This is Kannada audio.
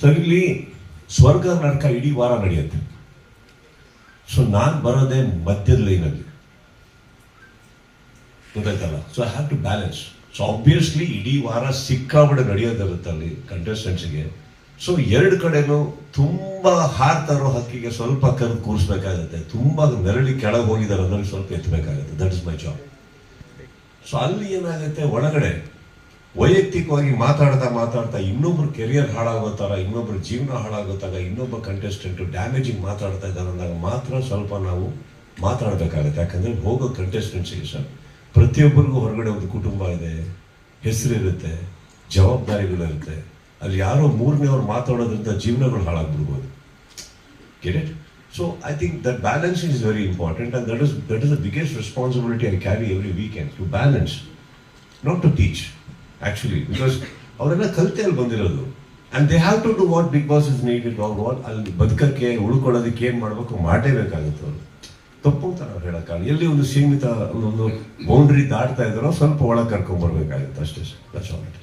ಸೊ ಸ್ವರ್ಗ ನಾಟಕ ಇಡೀ ವಾರ ನಡೆಯುತ್ತೆ. ಸೊ ನಾನು ಬರೋದೇ ಮಧ್ಯದ ಲೈನಲ್ಲಿ ಗೊತ್ತಾಯ್ತಲ್ಲ? So I have to balance so obviously ಇಡೀ ವಾರ ಸಿಕ್ಕಾಬಿಡ ನಡೆಯೋದಿರುತ್ತೆ ಅಲ್ಲಿ ಕಂಟೆಸ್ಟೆಂಟ್ಸ್ಗೆ ಸೊ ಎರಡು ಕಡೆನೂ ತುಂಬಾ ಹಾರ್ತಾರೋ ಹಕ್ಕಿಗೆ ಸ್ವಲ್ಪ ಕರೆದು ಕೂರಿಸ್ಬೇಕಾಗತ್ತೆ. ತುಂಬಾ ನೆರಳಿ ಕೆಳಗೆ ಹೋಗಿದ್ದಾರೆ ಅಂದ್ರೆ ಸ್ವಲ್ಪ ಎತ್ತಬೇಕಾಗುತ್ತೆ that is my job so ಅಲ್ಲಿ ಏನಾಗುತ್ತೆ? ಒಳಗಡೆ ವೈಯಕ್ತಿಕವಾಗಿ ಮಾತಾಡ್ತಾ ಮಾತಾಡ್ತಾ ಇನ್ನೊಬ್ರು ಕೆರಿಯರ್ ಹಾಳಾಗೋ ತರ, ಇನ್ನೊಬ್ರ ಜೀವನ ಹಾಳಾಗೋತಾಗ ಇನ್ನೊಬ್ಬ ಕಂಟೆಸ್ಟೆಂಟ್ ಡ್ಯಾಮೇಜಿಂಗ್ ಮಾತಾಡ್ತಾ ಇದ್ದಾರೆ ಅಂದಾಗ ಮಾತ್ರ ಸ್ವಲ್ಪ ನಾವು ಮಾತಾಡಬೇಕಾಗುತ್ತೆ. ಯಾಕಂದ್ರೆ ಹೋಗೋ ಕಂಟೆಸ್ಟೆಂಟ್ಸಿಗೆ ಸರ್, ಪ್ರತಿಯೊಬ್ಬರಿಗೂ ಹೊರಗಡೆ ಒಂದು ಕುಟುಂಬ ಇದೆ, ಹೆಸರಿರುತ್ತೆ, ಜವಾಬ್ದಾರಿಗಳಿರುತ್ತೆ. ಅಲ್ಲಿ ಯಾರೋ ಮೂರನೇವ್ರು ಮಾತಾಡೋದ್ರಿಂದ ಜೀವನಗಳು ಹಾಳಾಗ್ಬಿಡ್ಬೋದು. Get so I think that balance is very important and that is is, that is the biggest responsibility I carry every to balance not to to teach, because ಅವರೆಲ್ಲ ಕಲಿತೆ ಅಲ್ಲಿ ಬಂದಿರೋದು. And they have to do what big boss is need it long what ಅಲ್ಲಿ ಬದುಕಕ್ಕೆ ಉಳ್ಕೊಳ್ಳೋದಕ್ಕೆ ಏನು ಮಾಡಬೇಕು ಮಾಡಲೇಬೇಕಾಗುತ್ತೆ ಅವರು. ತಪ್ಪು ಅಂತ ನಾವು ಹೇಳೋಕ್ಕಾಗಲ್ಲ ಎಲ್ಲಿ ಒಂದು ಸೀಮಿತ ಒಂದು ಬೌಂಡ್ರಿ ದಾಟ್ತಾ ಇದ್ದಾರೋ ಸ್ವಲ್ಪ ಒಳಗೆ ಕರ್ಕೊಂಡ್ಬರ್ಬೇಕಾಗುತ್ತೆ ಅಷ್ಟೇ ದಟ್ಸ್ ಆಲ್ ಇಟ್